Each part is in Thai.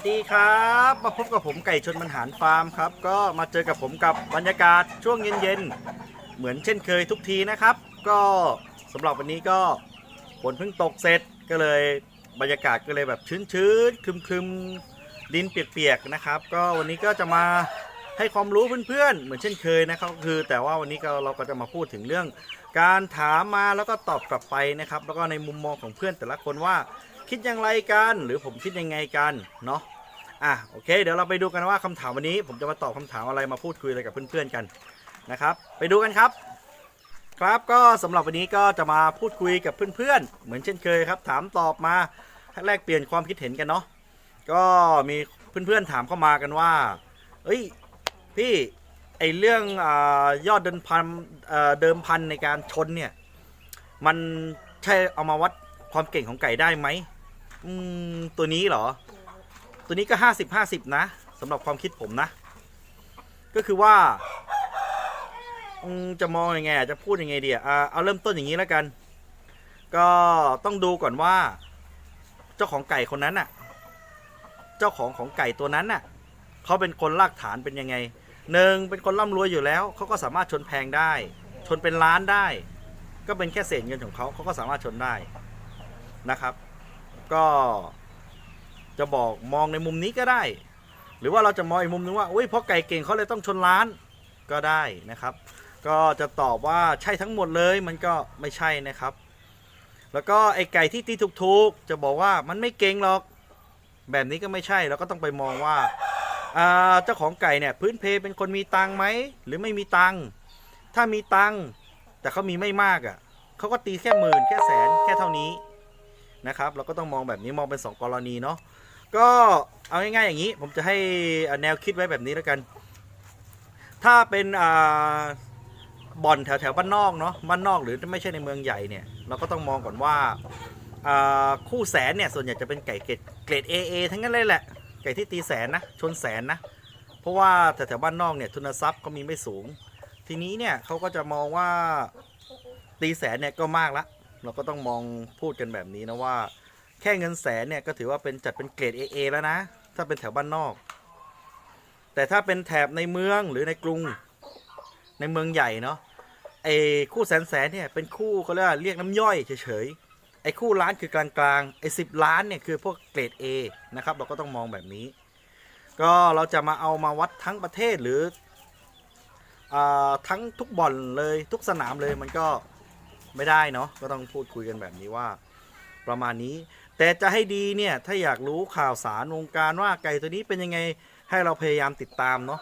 สวัสดีครับ มาพบกับผมไก่ชนมันหารฟาร์มครับ ก็มาเจอกับผมกับบรรยากาศช่วงเย็นๆ เหมือนเช่นเคยทุกทีนะครับ ก็สำหรับวันนี้ก็ฝนเพิ่งตกเสร็จก็เลยบรรยากาศก็เลยแบบชื้นๆครึมๆดินเปียกๆนะครับ ก็วันนี้ก็จะมาให้ความรู้เพื่อนๆ เหมือนเช่นเคยนะครับคือ แต่ว่าวันนี้ก็เราก็จะมาพูดถึงเรื่อง การถามมาแล้วก็ตอบกลับไปนะครับ แล้วก็ในมุมมองของเพื่อนแต่ละคนว่าคิดอย่างไรกัน หรือผมคิดยังไงกันเนาะ อะโอเค เดี๋ยวเราไปดูกันว่าคำถามวันนี้ ผมจะมาตอบคำถามอะไรมาพูดคุยอะไรกับเพื่อนๆกันนะครับ ไปดูกันครับ ครับก็สำหรับวันนี้ก็จะมาพูดคุยกับเพื่อนๆ เหมือนเช่นเคยครับ ถามตอบมาแลกเปลี่ยนความคิดเห็นกันเนาะก็มีเพื่อนๆถามเข้ามากันว่า เอ้ยพี่ไอเรื่องอยอดเดิมพันเดิมพันในการชนเนี่ยมันใช่เอามาวัดความเก่งของไก่ได้ไหมมตัวนี้เหรอ ตัวนี้ก็ห้าสิบห้าสิบนะสำหรับความคิดผมนะ ก็คือว่าจะมองยังไงจะพูดยังไงดีอะเอาเริ่มต้นอย่างนี้แล้วกัน ก็ต้องดูก่อนว่า เจ้าของไก่คนนั้นน่ะ เจ้าของของไก่ตัวนั้นน่ะเขาเป็นคนรากฐานเป็นยังไงหนึ่งเป็นคนร่ำรวยอยู่แล้วเขาก็สามารถชนแพงได้ ชนเป็นล้านได้ ก็เป็นแค่เศษเงินของเขาเขาก็สามารถชนได้นะครับ ก็ จะบอกมองในมุมนี้ก็ได้ หรือว่าเราจะมองอีกมุมนึงว่าอุ้ยเพราะไก่เก่งเขาเลยต้องชนล้านก็ได้นะครับ ก็จะตอบว่าใช่ทั้งหมดเลยมันก็ไม่ใช่นะครับ แล้วก็ไอไก่ที่ตีถูกๆจะบอกว่ามันไม่เก่งหรอก แบบนี้ก็ไม่ใช่เราก็ต้องไปมองว่าอ่าเจ้าของไก่เนี่ยพื้นเพเป็นคนมีตังไหมหรือไม่มีตังถ้ามีตังแต่เขามีไม่มากอะ่ะเขาก็ตีแค่หมื่นแค่แสนแค่เท่านี้นะครับ เราก็ต้องมองแบบนี้มองเป็น 2 กรณีเนาะ ก็เอาง่ายๆอย่างนี้ ผมจะให้แนวคิดไว้แบบนี้แล้วกัน ถ้าเป็นบ่อนแถวๆบ้านนอกเนาะบ้านนอกหรือไม่ใช่ในเมืองใหญ่เนี่ยเราก็ต้องมองก่อนว่าคู่แสนเนี่ยส่วนใหญ่จะเป็นไก่เกรดเกรด AA ทั้งนั้นเลยแหละ ไก่ที่ตีแสนนะชนแสนนะ เพราะว่าแถวแถวๆบ้านนอกเนี่ยทุนทรัพย์ก็มีไม่สูง ทีนี้เนี่ยเขาก็จะมองว่าตีแสนเนี่ยก็มากละ เราก็ต้องมองพูดกันแบบนี้นะว่า แค่เงินแสนเนี่ยก็ถือว่าเป็นจัดเป็นเกรด AA แล้วนะ ถ้าเป็นแถวบ้านนอก แต่ถ้าเป็นแถบในเมืองหรือในกรุง ในเมืองใหญ่เนาะไอ้คู่แสนแสนเนี่ยเป็นคู่เขาเรียกเรียกน้ำย่อยเฉยๆไอ้คู่ล้านคือกลางๆไอ้สิบล้านเนี่ยคือพวกเกรด A นะครับเราก็ต้องมองแบบนี้ ก็เราจะมาเอามาวัดทั้งประเทศหรืออทั้งทุกบ่อนเลยทุกสนามเลยมันก็ไม่ได้เนาะก็ต้องพูดคุยกันแบบนี้ว่าประมาณนี้ แต่จะให้ดีเนี่ย ถ้าอยากรู้ข่าวสารวงการว่าไก่ตัวนี้เป็นยังไงให้เราพยายามติดตามเนาะ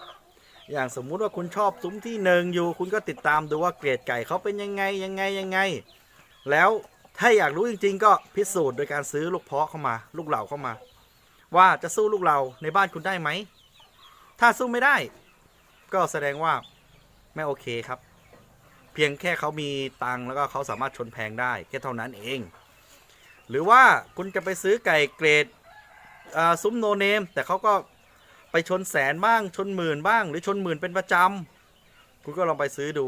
อย่างสมมุติว่าคุณชอบซุ้มที่หนึ่งอยู่คุณก็ติดตามดูว่าเกรดไก่เขาเป็นยังไงยังไงยังไง แล้วถ้าอยากรู้จริง ๆ ก็พิสูจน์โดยการซื้อลูกเพาะเข้ามา ลูกเหล่าเข้ามา ว่าจะสู้ลูกเราในบ้านคุณได้ไหมถ้าสู้ไม่ได้ ก็แสดงว่าไม่โอเคครับ เพียงแค่เขามีตังค์แล้วก็เขาสามารถชนแพงได้แค่เท่านั้นเอง หรือว่าคุณจะไปซื้อไก่เกรดซุ้มโนเนม แต่เขาก็ไปชนแสนบ้างชนหมื่นบ้าง หรือชนหมื่นเป็นประจำคุณก็ลองไปซื้อดู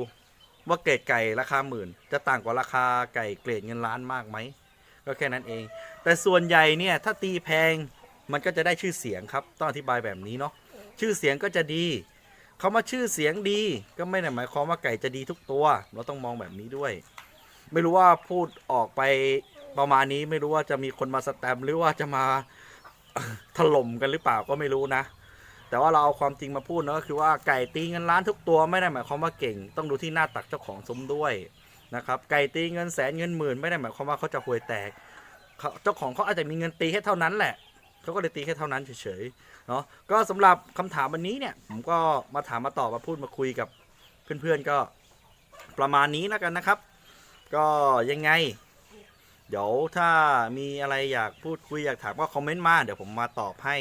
ว่าเกรดไก่ราคาหมื่น จะต่างกว่าราคาไก่เกรดเงินล้านมากไหมก็แค่นั้นเอง แต่ส่วนใหญ่เนี่ยถ้าตีแพงมันก็จะได้ชื่อเสียงครับต้องอธิบายแบบนี้เนาะชื่อเสียงก็จะดีเขามาชื่อเสียงดีก็ไม่ได้หมายความว่าไก่จะดีทุกตัว เราต้องมองแบบนี้ด้วย ไม่รู้ว่าพูดออกไป ประมาณนี้ไม่รู้ว่าจะมีคนมาสแตมหรือว่าจะมาถล่มกันหรือเปล่าก็ไม่รู้นะ แต่ว่าเราเอาความจริงมาพูดนะก็คือว่าไก่ตีเงินล้านทุกตัวไม่ได้หมายความว่าเก่ง ต้องดูที่หน้าตักเจ้าของซุ้มด้วยนะครับไก่ตีเงินแสนเงินหมื่นไม่ได้หมายความว่าเขาจะห่วยแตกเขาเจ้าของเขาอาจจะมีเงินตีแค่เท่านั้นแหละเขาก็เลยตีแค่เท่านั้นเฉยๆเนาะก็สำหรับคำถามวันนี้เนี่ยผมก็มาถามมาตอบมาพูดมาคุยกับเพื่อนๆก็ประมาณนี้แล้วกันนะครับ ก็ยังไง เดี๋ยวถ้ามีอะไรอยากพูดคุยอยากถามก็คอมเมนต์มา เดี๋ยวผมมาตอบให้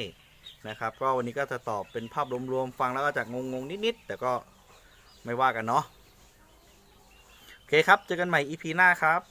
นะครับ ก็วันนี้ก็จะตอบเป็นภาพรวมๆฟังแล้วก็จะงงๆนิดๆแต่ก็ไม่ว่ากันเนาะโอเคครับ เจอกันใหม่ EP หน้าครับ